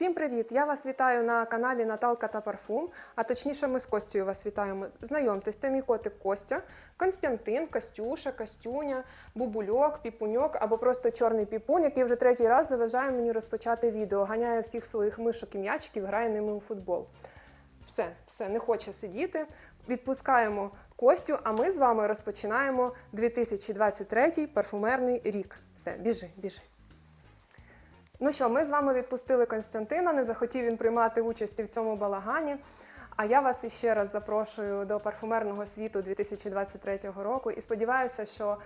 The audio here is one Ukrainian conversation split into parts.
Всім привіт! Я вас вітаю на каналі Наталка та Парфум. А точніше, ми з Костю вас вітаємо. Знайомтесь, це мій котик Костя, Константин, Костюша, Костюня, Бубульок, Піпуньок або просто чорний піпун, який вже третій раз заважає мені розпочати відео. Ганяє всіх своїх мишок і м'ячиків, грає ними у футбол. Все, все, не хоче сидіти. Відпускаємо Костю, а ми з вами розпочинаємо 2023 парфумерний рік. Все, біжи, біжи. Ну що, ми з вами відпустили Константина. Не захотів він приймати участь в цьому балагані. А я вас іще раз запрошую до парфумерного світу 2023 року і сподіваюся, що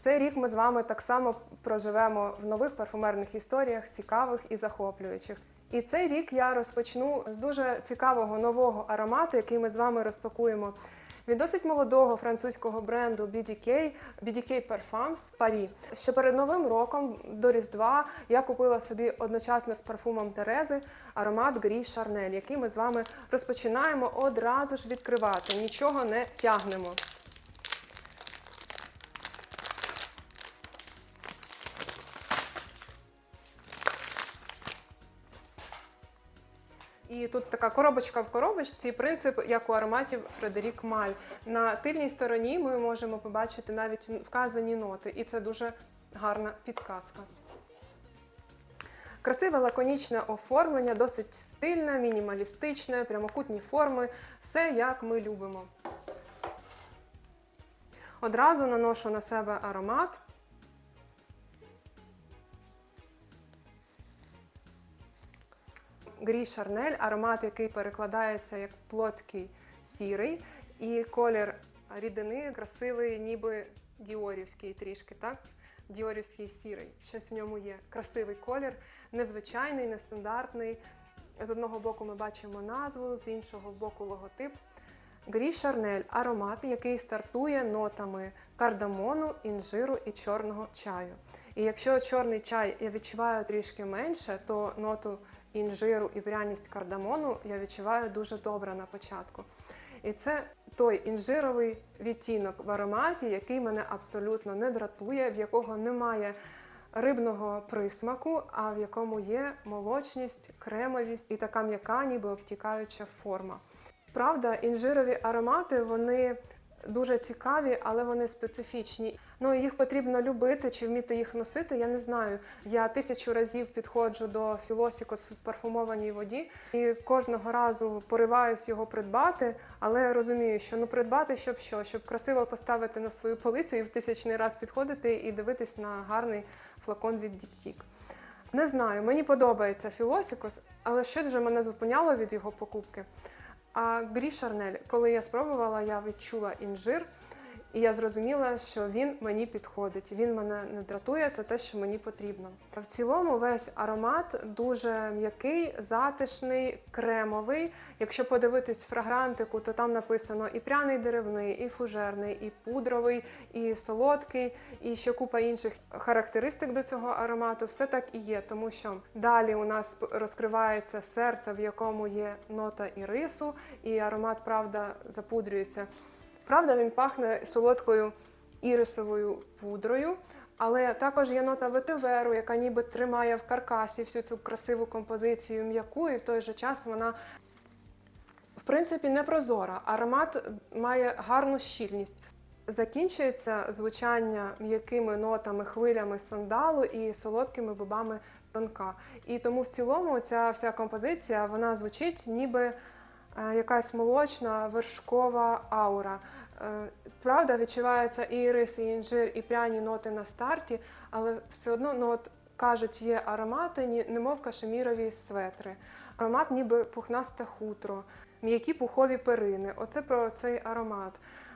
цей рік ми з вами так само проживемо в нових парфумерних історіях, цікавих і захоплюючих. І цей рік я розпочну з дуже цікавого нового аромату, який ми з вами розпакуємо. Від досить молодого французького бренду BDK, BDK Parfums Paris. Ще перед новим роком до Різдва я купила собі одночасно з парфумом Терези аромат Грі Шарнель, який ми з вами розпочинаємо одразу ж відкривати. Нічого не тягнемо. І тут така коробочка в коробочці, принцип як у ароматів Фредерік Маль. На тильній стороні ми можемо побачити навіть вказані ноти, і це дуже гарна підказка. Красиве лаконічне оформлення, досить стильне, мінімалістичне, прямокутні форми, все як ми любимо. Одразу наношу на себе аромат. Грі Шарнель, аромат, який перекладається як плотський сірий, і колір рідини красивий, ніби діорівський трішки, так? Діорівський сірий. Щось в ньому є. Красивий колір, незвичайний, нестандартний. З одного боку ми бачимо назву, з іншого боку логотип. Грі Шарнель аромат, який стартує нотами кардамону, інжиру і чорного чаю. І якщо чорний чай я відчуваю трішки менше, то ноту інжиру і пряність кардамону я відчуваю дуже добре на початку. І це той інжировий відтінок в ароматі, який мене абсолютно не дратує, в якого немає рибного присмаку, а в якому є молочність, кремовість і така м'яка, ніби обтікаюча форма. Правда, інжирові аромати вони дуже цікаві, але вони специфічні. Ну їх потрібно любити чи вміти їх носити. Я не знаю. Я тисячу разів підходжу до Філосікос в парфумованій воді і кожного разу пориваюсь його придбати, але розумію, що ну придбати, щоб що, щоб красиво поставити на свою полицю і в тисячний раз підходити і дивитись на гарний флакон від Діктік. Не знаю, мені подобається Філосікос, але щось вже мене зупиняло від його покупки. А Грі Шарнель, коли я спробувала, я відчула інжир, і я зрозуміла, що він мені підходить. Він мене не дратує, це те, що мені потрібно. В цілому весь аромат дуже м'який, затишний, кремовий. Якщо подивитись фрагрантику, то там написано і пряний деревний, і фужерний, і пудровий, і солодкий, і ще купа інших характеристик до цього аромату. Все так і є, тому що далі у нас розкривається серце, в якому є нота ірису, і аромат, правда, запудрюється. Правда, він пахне солодкою ірисовою пудрою, але також є нота ветиверу, яка ніби тримає в каркасі всю цю красиву композицію м'яку, і в той же час вона, в принципі, не прозора. Аромат має гарну щільність. Закінчується звучання м'якими нотами, хвилями сандалу і солодкими бобами тонка. І тому в цілому ця вся композиція вона звучить ніби якась молочна вершкова аура. Е, Правда, відчувається і ірис, і інжир, і пряні ноти на старті, але все одно ну, от, кажуть, є аромати, немов кашемірові светри. Аромат ніби пухнасте хутро, м'які пухові перини. Оце про цей аромат.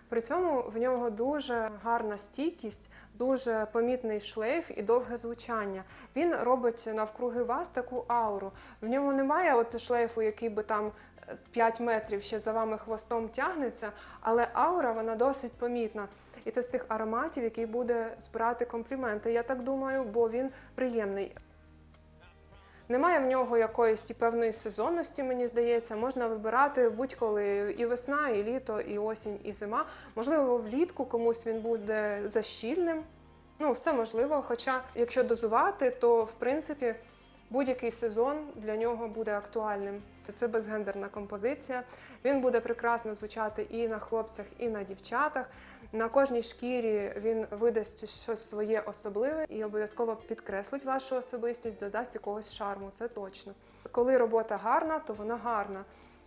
При цьому в нього дуже гарна стійкість, дуже помітний шлейф і довге звучання. Він робить навкруги вас таку ауру. В ньому немає от шлейфу, який би там 5 метрів ще за вами хвостом тягнеться, але аура вона досить помітна. І це з тих ароматів, який буде збирати компліменти. Я так думаю, бо він приємний. Немає в нього якоїсь і певної сезонності, мені здається. Можна вибирати будь-коли і весна, і літо, і осінь, і зима. Можливо, влітку комусь він буде защільним. Ну, все можливо. Хоча, якщо дозувати, то в принципі будь-який сезон для нього буде актуальним. Це безгендерна композиція. Він буде прекрасно звучати і на хлопцях, і на дівчатах. На кожній шкірі він видасть щось своє особливе і обов'язково підкреслить вашу особистість, додасть якогось шарму. Це точно. Коли робота гарна, то вона гарна.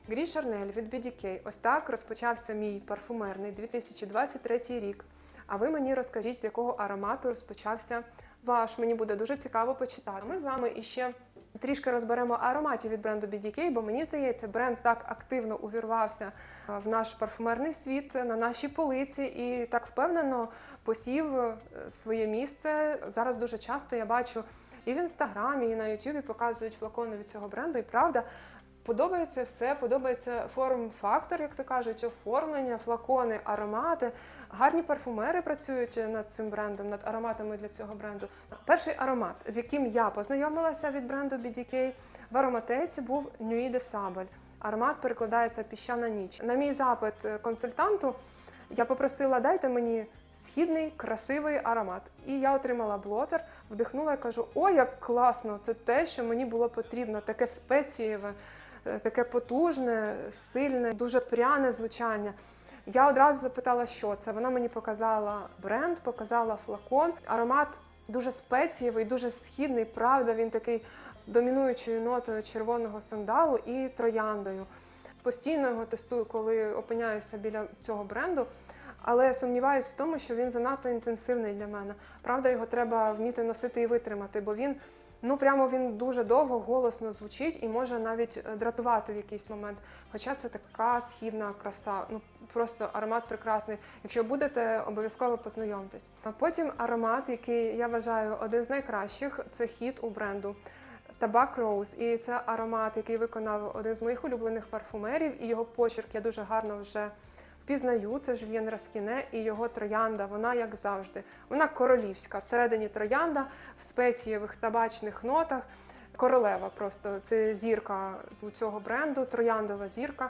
Грі Шарнель від BDK. Ось так розпочався мій парфумерний 2023 рік. А ви мені розкажіть, з якого аромату розпочався ваш. Мені буде дуже цікаво почитати. Ми з вами іще трішки розберемо ароматів від бренду BDK, бо мені здається, бренд так активно увірвався в наш парфумерний світ на нашій полиці і так впевнено посів е, своє місце. Зараз дуже часто я бачу і в інстаграмі, і на Ютубі показують флакони від цього бренду. І правда, Подобається все, подобається форм-фактор, як то кажуть, оформлення, флакони, аромати. Гарні парфумери працюють над цим брендом, над ароматами для цього бренду. Перший аромат, з яким я познайомилася від бренду BDK, в ароматеці був Nuit de Sable. Аромат перекладається піщана ніч. На мій запит консультанту я попросила, дайте мені східний, красивий аромат. І я отримала блотер, вдихнула і кажу: о, як класно! Це те, що мені було потрібно, таке спецієве, таке потужне, сильне, дуже пряне звучання. Я одразу запитала, що це. Вона мені показала бренд, показала флакон. Аромат дуже спецієвий, дуже східний. Правда, він такий з домінуючою нотою червоного сандалу і трояндою. Постійно його тестую, коли опиняюся біля цього бренду. Але сумніваюся в тому, що він занадто інтенсивний для мене. Правда, його треба вміти носити і витримати, бо він ну прямо він дуже довго голосно звучить і може навіть е, дратувати в якийсь момент. Хоча це така східна краса. Ну просто аромат прекрасний. Якщо будете, обов'язково познайомтесь. А потім аромат, який я вважаю один з найкращих, це хіт у бренду. Табак Роуз, і це аромат, який виконав один з моїх улюблених парфумерів, і його почерк я дуже гарно вже впізнаю. Це Жюльєн Раскіне і його троянда. Вона як завжди. Вона королівська. Всередині троянда в спецієвих табачних нотах. Королева просто це зірка цього бренду, трояндова зірка.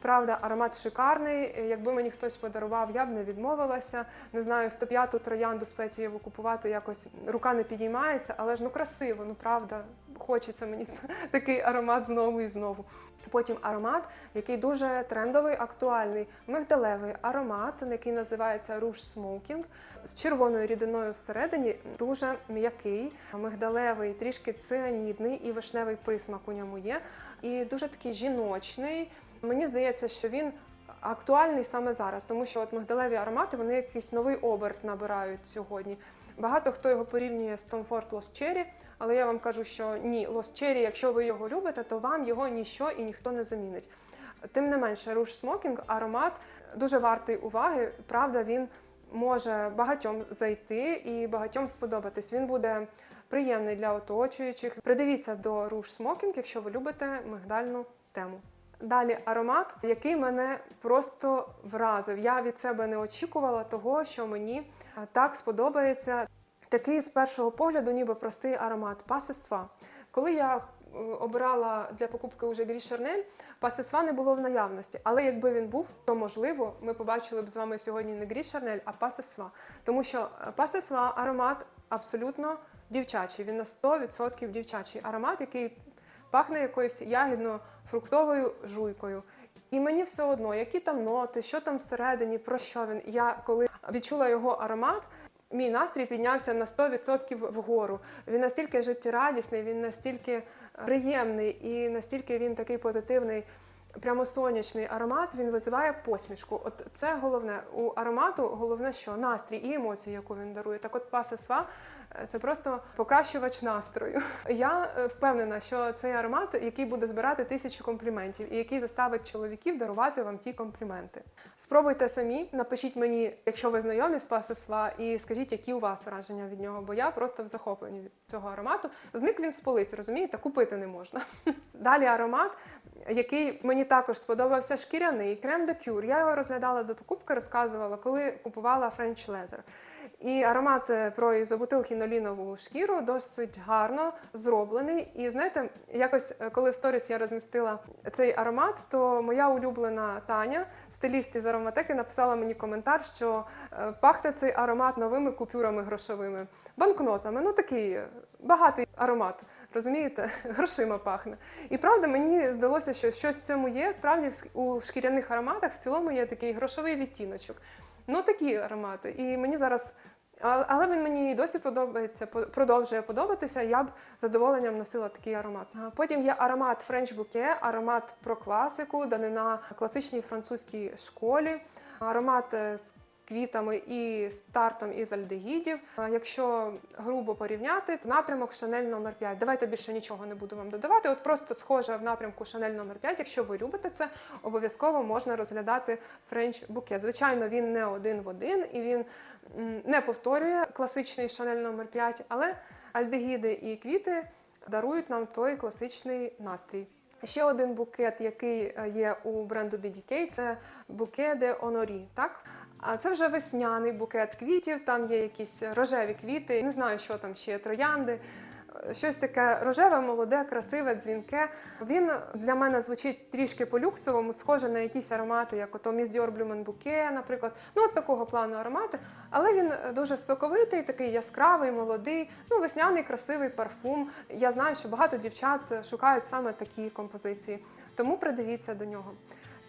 Правда, аромат шикарний. Якби мені хтось подарував, я б не відмовилася. Не знаю, 105-ту троянду спецієву купувати якось рука не підіймається, але ж ну красиво, ну правда, хочеться мені такий аромат знову і знову. Потім аромат, який дуже трендовий, актуальний, мигдалевий аромат, який називається Rouge Smoking, з червоною рідиною всередині, дуже м'який, мигдалевий, трішки цианідний і вишневий присмак у ньому є. І дуже такий жіночний. Мені здається, що він актуальний саме зараз, тому що от мигдалеві аромати вони якийсь новий оберт набирають сьогодні. Багато хто його порівнює з Tom Ford Lost Cherry, але я вам кажу, що ні, Lost Cherry, якщо ви його любите, то вам його ніщо і ніхто не замінить. Тим не менше, Rouge Smoking аромат дуже вартий уваги. Правда, він може багатьом зайти і багатьом сподобатись. Він буде приємний для оточуючих. Придивіться до Rouge Smoking, якщо ви любите мигдальну тему. Далі аромат, який мене просто вразив. Я від себе не очікувала того, що мені так сподобається. Такий з першого погляду, ніби простий аромат пасесва. Коли я е, обирала для покупки уже Грі Шарнель, пасесва не було в наявності. Але якби він був, то можливо ми побачили б з вами сьогодні не Грі Шарнель, а пасесва. Тому що е, пасесва аромат абсолютно дівчачий. Він на 100% дівчачий аромат, який пахне якоюсь ягідно-фруктовою жуйкою. І мені все одно, які там ноти, що там всередині, про що він. Я коли відчула його аромат, мій настрій піднявся на 100% вгору. Він настільки життєрадісний, він настільки приємний і настільки він такий позитивний. Прямо сонячний аромат він визиває посмішку. От це головне у аромату. Головне, що настрій і емоції, яку він дарує. Так, от пасесва це просто покращувач настрою. Я е, впевнена, що цей аромат, який буде збирати тисячі компліментів, і який заставить чоловіків дарувати вам ті компліменти. Спробуйте самі, напишіть мені, якщо ви знайомі з пасесва, і скажіть, які у вас враження від нього, бо я просто в захопленні від цього аромату. Зник він з полиці, розумієте, купити не можна. Далі аромат, який мені також сподобався, шкіряний крем де кюр. Я його розглядала до покупки, розказувала, коли купувала French Leather. І аромат е, про ізобутилхінолінову шкіру досить гарно зроблений. І знаєте, якось е, коли в сторіс я розмістила цей аромат, то моя улюблена Таня, стиліст із ароматеки, написала мені коментар, що е, пахне цей аромат новими купюрами грошовими, банкнотами. Ну такий багатий аромат. Розумієте, грошима пахне. І правда, мені здалося, що щось в цьому є. Справді у шкіряних ароматах в цілому є такий грошовий відтіночок. Ну такі аромати. І мені зараз. Але він мені і досі подобається, по- продовжує подобатися. Я б задоволенням носила такий аромат. Потім є аромат френч буке, аромат про класику, данина класичній французькій школі, аромат е, з квітами і стартом із альдегідів. Якщо грубо порівняти, то напрямок Шанель номер 5. Давайте більше нічого не буду вам додавати. От просто схоже в напрямку Шанель номер 5. Якщо ви любите це, обов'язково можна розглядати French Bouquet. Звичайно, він не один в один і він не повторює класичний Шанель номер 5, але альдегіди і квіти дарують нам той класичний настрій. Ще один букет, який е, є у бренду BDK, це буке де Honoré, так? А це вже весняний букет квітів, там є якісь рожеві квіти, не знаю, що там ще, троянди. Е, Щось таке рожеве, молоде, красиве, дзвінке. Він для мене звучить трішки по-люксовому, схоже на якісь аромати, як ото Dior Blue наприклад. Ну, от такого плану аромати. Але він дуже соковитий, такий яскравий, молодий, ну, весняний, красивий парфум. Я знаю, що багато дівчат шукають саме такі композиції, тому придивіться до нього.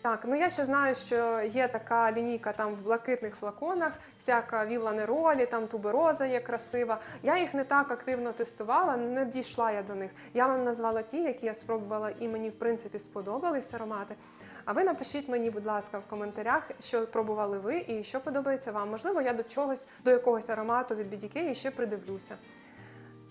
Так, ну я ще знаю, що є така лінійка там в блакитних флаконах, всяка вілла неролі, там тубероза є красива. Я їх не так активно тестувала, не дійшла я до них. Я вам назвала ті, які я спробувала, і мені в принципі сподобались аромати. А ви напишіть мені, будь ласка, в коментарях, що пробували ви і що подобається вам. Можливо, я до чогось, до якогось аромату від BDK ще придивлюся.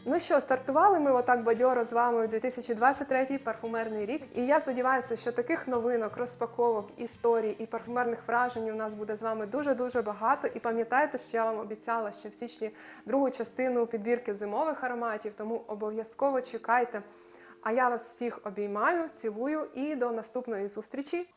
Ну що, стартували ми отак бадьоро з вами у 2023 парфумерний рік. І я сподіваюся, що таких новинок, розпаковок, історій і парфумерних вражень у нас буде з вами дуже-дуже багато. І пам'ятайте, що я вам обіцяла ще в січні другу частину підбірки зимових ароматів, тому обов'язково чекайте. А я вас всіх обіймаю, цілую і до наступної зустрічі.